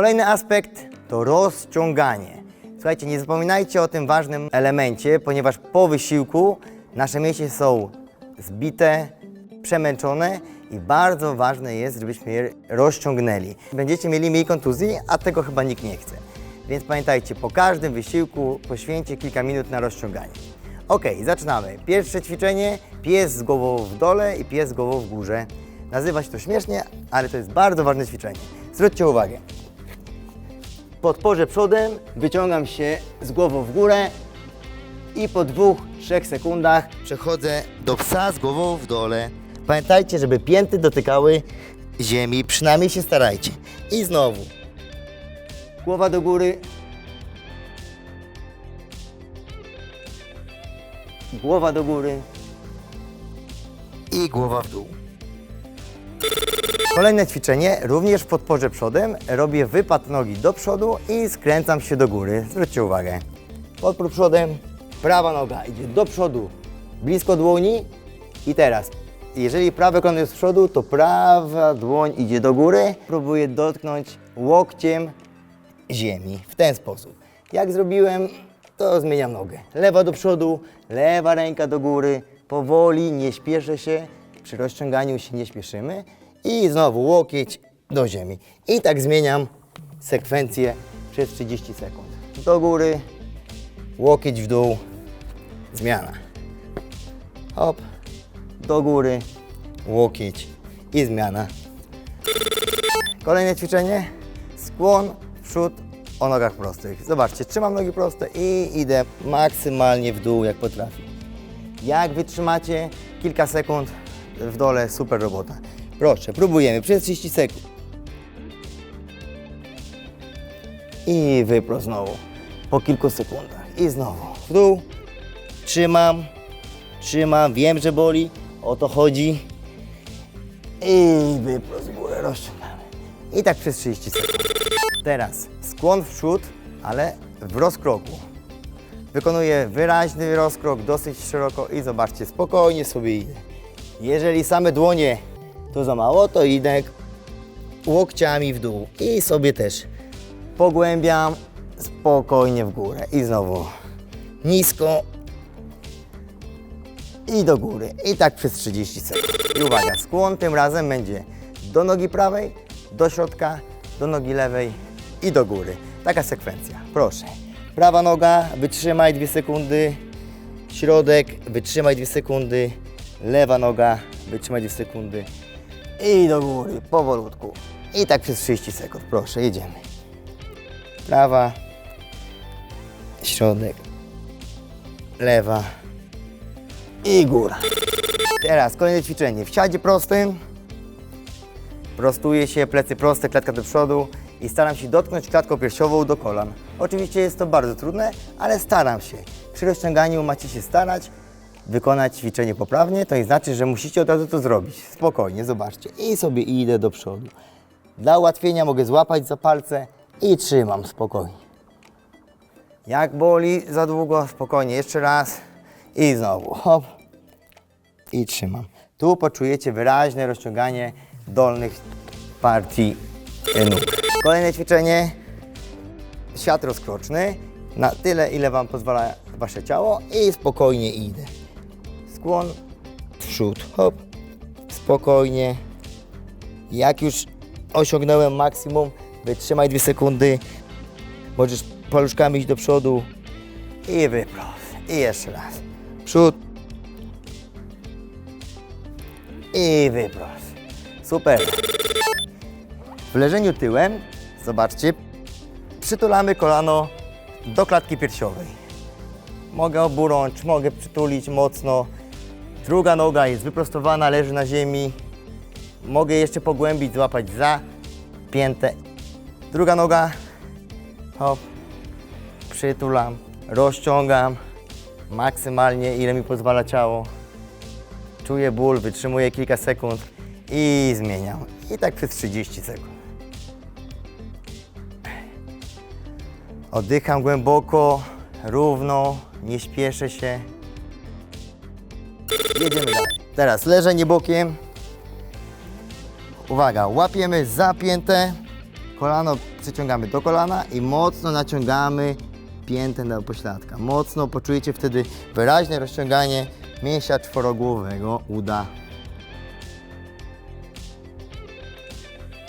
Kolejny aspekt to rozciąganie. Słuchajcie, nie zapominajcie o tym ważnym elemencie, ponieważ po wysiłku nasze mięśnie są zbite, przemęczone i bardzo ważne jest, żebyśmy je rozciągnęli. Będziecie mieli mniej kontuzji, a tego chyba nikt nie chce. Więc pamiętajcie, po każdym wysiłku poświęćcie kilka minut na rozciąganie. Ok, zaczynamy. Pierwsze ćwiczenie, pies z głową w dole i pies z głową w górze. Nazywa się to śmiesznie, ale to jest bardzo ważne ćwiczenie. Zwróćcie uwagę. Podporze przodem, wyciągam się z głową w górę i po dwóch, trzech sekundach przechodzę do psa z głową w dole. Pamiętajcie, żeby pięty dotykały ziemi, przynajmniej się starajcie. I znowu. Głowa do góry. Głowa do góry. I głowa w dół. Kolejne ćwiczenie, również w podporze przodem. Robię wypad nogi do przodu i skręcam się do góry. Zwróćcie uwagę. Podpór przodem, prawa noga idzie do przodu, blisko dłoni. I teraz, jeżeli prawe kolano jest z przodu, to prawa dłoń idzie do góry. Próbuję dotknąć łokciem ziemi w ten sposób. Jak zrobiłem, to zmieniam nogę. Lewa do przodu, lewa ręka do góry. Powoli, nie śpieszę się. Przy rozciąganiu się nie śpieszymy. I znowu łokieć do ziemi. I tak zmieniam sekwencję przez 30 sekund. Do góry, łokieć w dół, zmiana. Hop, do góry, łokieć i zmiana. Kolejne ćwiczenie. Skłon w przód o nogach prostych. Zobaczcie, trzymam nogi proste i idę maksymalnie w dół, jak potrafię. Jak wytrzymacie kilka sekund w dole, super robota. Proszę, próbujemy przez 30 sekund. I wyprost znowu. Po kilku sekundach. I znowu w dół. Trzymam, trzymam, wiem, że boli, o to chodzi. I wyprost w górę rozciągamy. I tak przez 30 sekund. Teraz skłon w przód, ale w rozkroku. Wykonuję wyraźny rozkrok, dosyć szeroko i zobaczcie, spokojnie sobie idę. Jeżeli same dłonie to za mało, to idę łokciami w dół i sobie też pogłębiam spokojnie w górę. I znowu nisko i do góry. I tak przez 30 sekund. I uwaga, skłon tym razem będzie do nogi prawej, do środka, do nogi lewej i do góry. Taka sekwencja. Proszę. Prawa noga, wytrzymaj 2 sekundy. Środek, wytrzymaj 2 sekundy. Lewa noga, wytrzymaj 2 sekundy. I do góry, powolutku. I tak przez 30 sekund. Proszę, jedziemy. Prawa, środek, lewa, i góra. Teraz kolejne ćwiczenie. W siadzie prostym prostuję się, plecy proste, klatka do przodu i staram się dotknąć klatką piersiową do kolan. Oczywiście jest to bardzo trudne, ale staram się. Przy rozciąganiu macie się starać wykonać ćwiczenie poprawnie, to nie znaczy, że musicie od razu to zrobić. Spokojnie, zobaczcie. I sobie idę do przodu. Dla ułatwienia mogę złapać za palce i trzymam spokojnie. Jak boli za długo, spokojnie, jeszcze raz i znowu, hop i trzymam. Tu poczujecie wyraźne rozciąganie dolnych partii nóg. Kolejne ćwiczenie, siat rozkroczny, na tyle, ile Wam pozwala Wasze ciało i spokojnie idę. Skłon przód, hop, spokojnie. Jak już osiągnąłem maksimum, wytrzymaj dwie sekundy, możesz paluszkami iść do przodu i wyprost. I jeszcze raz. Przód. I wyprost. Super. W leżeniu tyłem, zobaczcie, przytulamy kolano do klatki piersiowej. Mogę oburącz, mogę przytulić mocno. Druga noga jest wyprostowana, leży na ziemi. Mogę jeszcze pogłębić, złapać za piętę. Druga noga, hop, przytulam, rozciągam maksymalnie, ile mi pozwala ciało. Czuję ból, wytrzymuję kilka sekund i zmieniam. I tak przez 30 sekund. Oddycham głęboko, równo, nie śpieszę się. Jedziemy dalej. Teraz leżenie bokiem. Uwaga, łapiemy zapięte kolano przyciągamy do kolana i mocno naciągamy piętę do pośladka. Mocno poczujecie wtedy wyraźne rozciąganie mięśnia czworogłowego uda.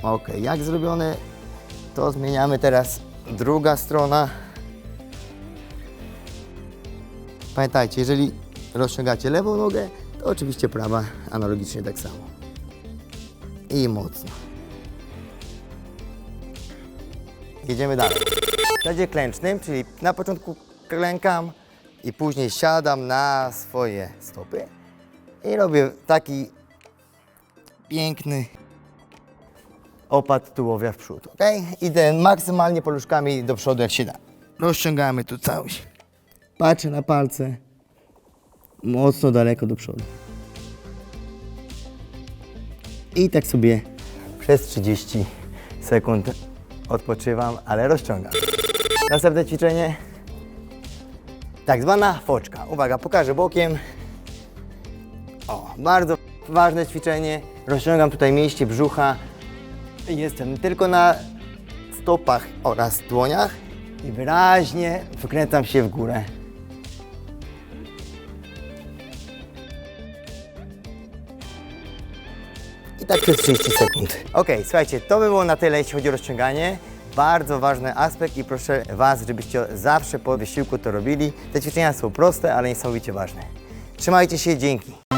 Ok, jak zrobione, to zmieniamy teraz druga strona. Pamiętajcie, jeżeli rozciągacie lewą nogę, to oczywiście prawa analogicznie tak samo. I mocno. Jedziemy dalej. W sadzie klęcznym, czyli na początku klękam i później siadam na swoje stopy i robię taki piękny opad tułowia w przód, ok? Idę maksymalnie paluszkami do przodu jak się da. Rozciągamy tu całość. Patrzę na palce. Mocno daleko do przodu. I tak sobie przez 30 sekund odpoczywam, ale rozciągam. Następne ćwiczenie. Tak zwana foczka. Uwaga, pokażę bokiem. O, bardzo ważne ćwiczenie. Rozciągam tutaj mięśnie brzucha. Jestem tylko na stopach oraz dłoniach i wyraźnie wykręcam się w górę. Tak przez 30 sekund. Ok, słuchajcie, to by było na tyle, jeśli chodzi o rozciąganie. Bardzo ważny aspekt i proszę Was, żebyście zawsze po wysiłku to robili. Te ćwiczenia są proste, ale niesamowicie ważne. Trzymajcie się, dzięki.